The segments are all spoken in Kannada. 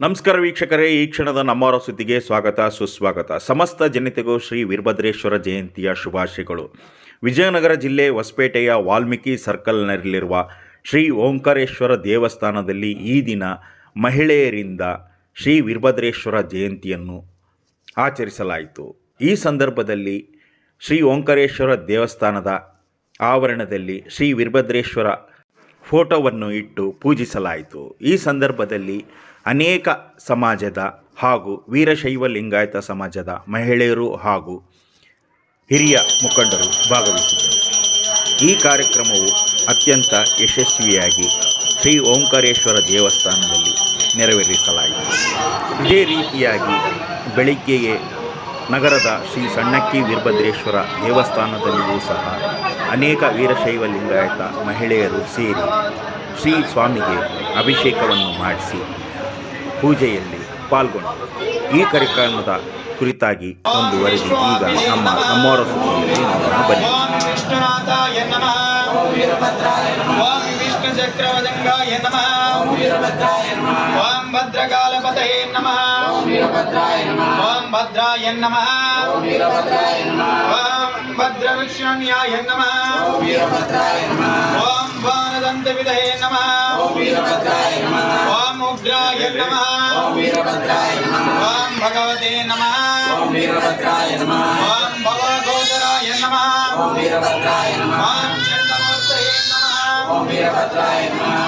ನಮಸ್ಕಾರ ವೀಕ್ಷಕರೇ, ಈ ಕ್ಷಣದ ನಮ್ಮವರ ಸುದ್ದಿಗೆ ಸ್ವಾಗತ, ಸುಸ್ವಾಗತ. ಸಮಸ್ತ ಜನತೆಗೂ ಶ್ರೀ ವೀರಭದ್ರೇಶ್ವರ ಜಯಂತಿಯ ಶುಭಾಶಯಗಳು. ವಿಜಯನಗರ ಜಿಲ್ಲೆ ಹೊಸಪೇಟೆಯ ವಾಲ್ಮೀಕಿ ಸರ್ಕಲ್ನಲ್ಲಿರುವ ಶ್ರೀ ಓಂಕಾರೇಶ್ವರ ದೇವಸ್ಥಾನದಲ್ಲಿ ಈ ದಿನ ಮಹಿಳೆಯರಿಂದ ಶ್ರೀ ವೀರಭದ್ರೇಶ್ವರ ಜಯಂತಿಯನ್ನು ಆಚರಿಸಲಾಯಿತು. ಈ ಸಂದರ್ಭದಲ್ಲಿ ಶ್ರೀ ಓಂಕಾರೇಶ್ವರ ದೇವಸ್ಥಾನದ ಆವರಣದಲ್ಲಿ ಶ್ರೀ ವೀರಭದ್ರೇಶ್ವರ ಫೋಟೋವನ್ನು ಇಟ್ಟು ಪೂಜಿಸಲಾಯಿತು. ಈ ಸಂದರ್ಭದಲ್ಲಿ ಅನೇಕ ಸಮಾಜದ ಹಾಗೂ ವೀರಶೈವ ಲಿಂಗಾಯತ ಸಮಾಜದ ಮಹಿಳೆಯರು ಹಾಗೂ ಹಿರಿಯ ಮುಖಂಡರು ಭಾಗವಹಿಸಿದ್ದರು. ಈ ಕಾರ್ಯಕ್ರಮವು ಅತ್ಯಂತ ಯಶಸ್ವಿಯಾಗಿ ಶ್ರೀ ಓಂಕಾರೇಶ್ವರ ದೇವಸ್ಥಾನದಲ್ಲಿ ನೆರವೇರಿಸಲಾಯಿತು. ಇದೇ ರೀತಿಯಾಗಿ ಬೆಳಿಗ್ಗೆಯೇ ನಗರದ ಶ್ರೀ ಸಣ್ಣಕ್ಕಿ ವೀರಭದ್ರೇಶ್ವರ ದೇವಸ್ಥಾನದಲ್ಲಿಯೂ ಸಹ ಅನೇಕ ವೀರಶೈವ ಲಿಂಗಾಯತ ಮಹಿಳೆಯರು ಸೇರಿ ಶ್ರೀ ಸ್ವಾಮಿಗೆ ಅಭಿಷೇಕವನ್ನು ಮಾಡಿಸಿ ಪೂಜೆಯಲ್ಲಿ ಪಾಲ್ಗೊಂಡು ಈ ಕಾರ್ಯಕ್ರಮದ ಕುರಿತಾಗಿ ಒಂದು ವರದಿ ಈಗ ನಮ್ಮ ನಮ್ಮವರ ಬನ್ನಿ. ನಮಃ. భద్రకాళపతయే నమ. ఓం భద్రాయ నమ. ఓం భద్రవిక్షణ్యాయ నమ. ఓం భారదంత విధయే నమ. ఓం ఉగ్రాయ నమ. ఓం భగవతే నమ. ఓం భవగోచరాయ నమ. ఓం చండమూర్తయే నమ. ఓం వీరభద్రాయ నమ.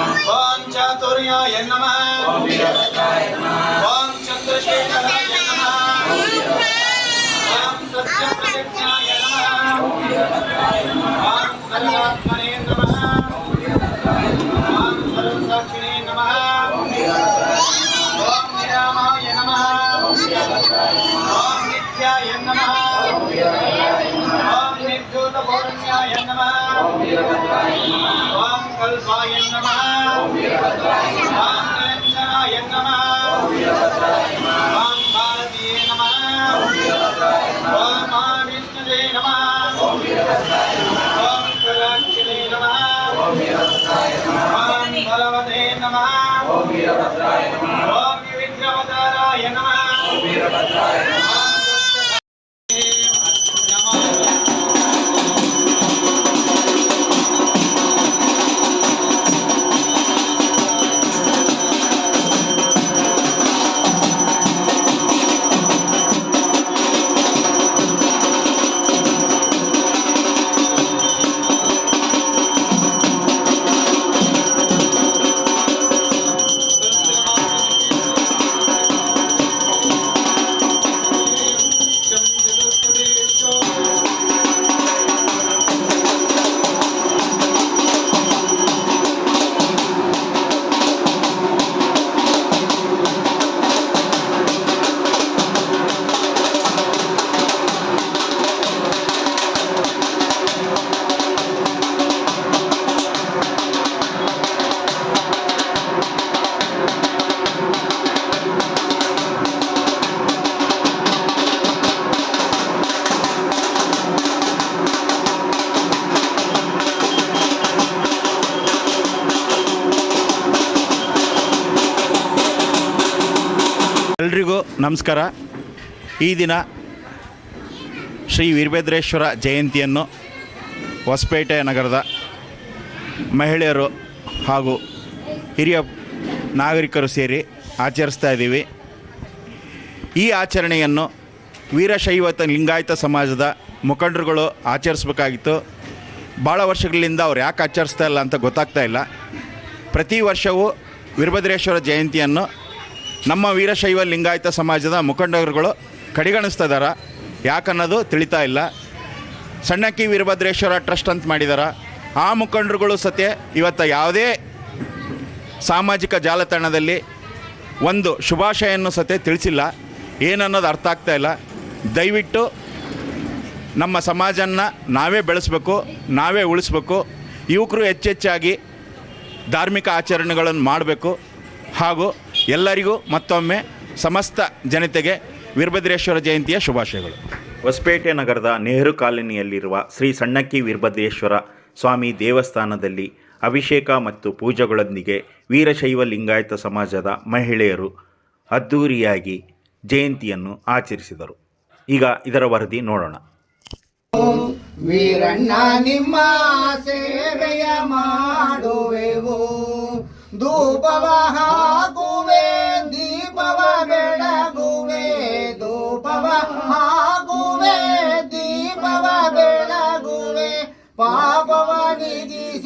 सूर्याय नमः ॐ चन्द्रशेखराय नमः ॐ सत्यप्रज्ञा வீரபத்ராய நம ஓம் வீரபத்ராய நம ராமச்சந்திராய நம ஓம் வீரபத்ராய நம ராம் பாரதியே நம ஓம் வீரபத்ராய நம ஓம் விக்ரமதாராய நம ஓம் வீரபத்ராய நம ಎಲ್ರಿಗೂ ನಮಸ್ಕಾರ. ಈ ದಿನ ಶ್ರೀ ವೀರಭದ್ರೇಶ್ವರ ಜಯಂತಿಯನ್ನು ಹೊಸಪೇಟೆ ನಗರದ ಮಹಿಳೆಯರು ಹಾಗೂ ಹಿರಿಯ ನಾಗರಿಕರು ಸೇರಿ ಆಚರಿಸ್ತಾ ಇದ್ದೀವಿ. ಈ ಆಚರಣೆಯನ್ನು ವೀರಶೈವತ ಲಿಂಗಾಯತ ಸಮಾಜದ ಮುಖಂಡರುಗಳು ಆಚರಿಸ್ಬೇಕಾಗಿತ್ತು. ಭಾಳ ವರ್ಷಗಳಿಂದ ಅವ್ರು ಯಾಕೆ ಆಚರಿಸ್ತಾ ಇಲ್ಲ ಅಂತ ಗೊತ್ತಾಗ್ತಾ ಇಲ್ಲ. ಪ್ರತಿ ವರ್ಷವೂ ವೀರಭದ್ರೇಶ್ವರ ಜಯಂತಿಯನ್ನು ನಮ್ಮ ವೀರಶೈವ ಲಿಂಗಾಯತ ಸಮಾಜದ ಮುಖಂಡರುಗಳು ಕಡೆಗಣಿಸ್ತಾ ಇದ್ದಾರೆ ಯಾಕನ್ನೋದು ತಿಳಿತಾ ಇಲ್ಲ. ಸಣ್ಣಕ್ಕಿ ವೀರಭದ್ರೇಶ್ವರ ಟ್ರಸ್ಟ್ ಅಂತ ಮಾಡಿದಾರ. ಆ ಮುಖಂಡರುಗಳು ಸತ್ಯ, ಇವತ್ತು ಯಾವುದೇ ಸಾಮಾಜಿಕ ಜಾಲತಾಣದಲ್ಲಿ ಒಂದು ಶುಭಾಶಯನ್ನು ಸತ್ಯ ತಿಳಿಸಿಲ್ಲ. ಏನನ್ನೋದು ಅರ್ಥ ಆಗ್ತಾ ಇಲ್ಲ. ದಯವಿಟ್ಟು ನಮ್ಮ ಸಮಾಜನ ನಾವೇ ಬೆಳೆಸ್ಬೇಕು, ನಾವೇ ಉಳಿಸ್ಬೇಕು. ಯುವಕರು ಹೆಚ್ಚೆಚ್ಚಾಗಿ ಧಾರ್ಮಿಕ ಆಚರಣೆಗಳನ್ನು ಮಾಡಬೇಕು. ಹಾಗೂ ಎಲ್ಲರಿಗೂ ಮತ್ತೊಮ್ಮೆ ಸಮಸ್ತ ಜನತೆಗೆ ವೀರಭದ್ರೇಶ್ವರ ಜಯಂತಿಯ ಶುಭಾಶಯಗಳು. ಹೊಸಪೇಟೆ ನಗರದ ನೆಹರು ಕಾಲೋನಿಯಲ್ಲಿರುವ ಶ್ರೀ ಸಣ್ಣಕ್ಕಿ ವೀರಭದ್ರೇಶ್ವರ ಸ್ವಾಮಿ ದೇವಸ್ಥಾನದಲ್ಲಿ ಅಭಿಷೇಕ ಮತ್ತು ಪೂಜೆಗಳೊಂದಿಗೆ ವೀರಶೈವ ಲಿಂಗಾಯತ ಸಮಾಜದ ಮಹಿಳೆಯರು ಅದ್ಧೂರಿಯಾಗಿ ಜಯಂತಿಯನ್ನು ಆಚರಿಸಿದರು. ಈಗ ಇದರ ವರದಿ ನೋಡೋಣ. ವೀರಣ್ಣ ನಿಮ್ಮ ಸೇವೆಯ ಮಾಡುವೆವು. ಧೂಪವ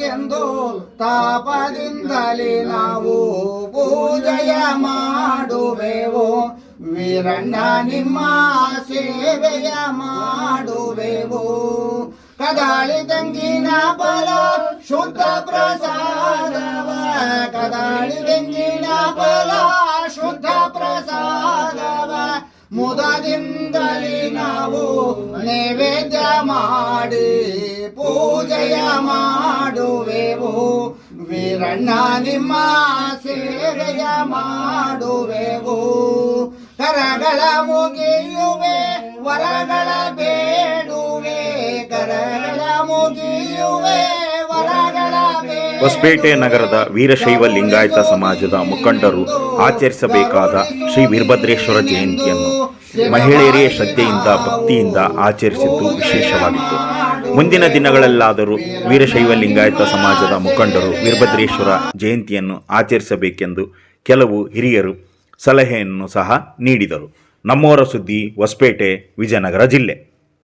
ನಿಧಿಸೆಂದು ತಾಪದಿಂದಲೇ ನಾವು ಪೂಜೆಯ ಮಾಡುವೆವು. ವೀರಣ್ಣ ನಿಮ್ಮ ಸೇವೆಯ ಮಾಡುವೆವು. ಕದಾಳಿ ತಂಗಿನ ಫಲ, ಶುದ್ಧ ಪ್ರಸಾದವ. ಕದಾಳಿ ಮುದದಿಂದಲೇ ನಾವು ನೈವೇದ್ಯ ಮಾಡಿ ಪೂಜೆಯ ಮಾಡುವೆವು. ವೀರಣ್ಣ ನಿಮ್ಮ ಸೇವೆಯ ಮಾಡುವೆವು. ಕರಗಳ ಮುಗಿಯುವೆ ವರಗಳ ಹೊಸಪೇಟೆ ನಗರದ ವೀರಶೈವ ಲಿಂಗಾಯತ ಸಮಾಜದ ಮುಖಂಡರು ಆಚರಿಸಬೇಕಾದ ಶ್ರೀ ವೀರಭದ್ರೇಶ್ವರ ಜಯಂತಿಯನ್ನು ಮಹಿಳೆಯರೇ ಶ್ರದ್ಧೆಯಿಂದ, ಭಕ್ತಿಯಿಂದ ಆಚರಿಸಿದ್ದು ವಿಶೇಷವಾಗಿತ್ತು. ಮುಂದಿನ ದಿನಗಳಲ್ಲಾದರೂ ವೀರಶೈವ ಲಿಂಗಾಯತ ಸಮಾಜದ ಮುಖಂಡರು ವೀರಭದ್ರೇಶ್ವರ ಜಯಂತಿಯನ್ನು ಆಚರಿಸಬೇಕೆಂದು ಕೆಲವು ಹಿರಿಯರು ಸಲಹೆಯನ್ನು ಸಹ ನೀಡಿದರು. ನಮ್ಮೋರ ಸುದ್ದಿ ಹೊಸಪೇಟೆ ವಿಜಯನಗರ ಜಿಲ್ಲೆ.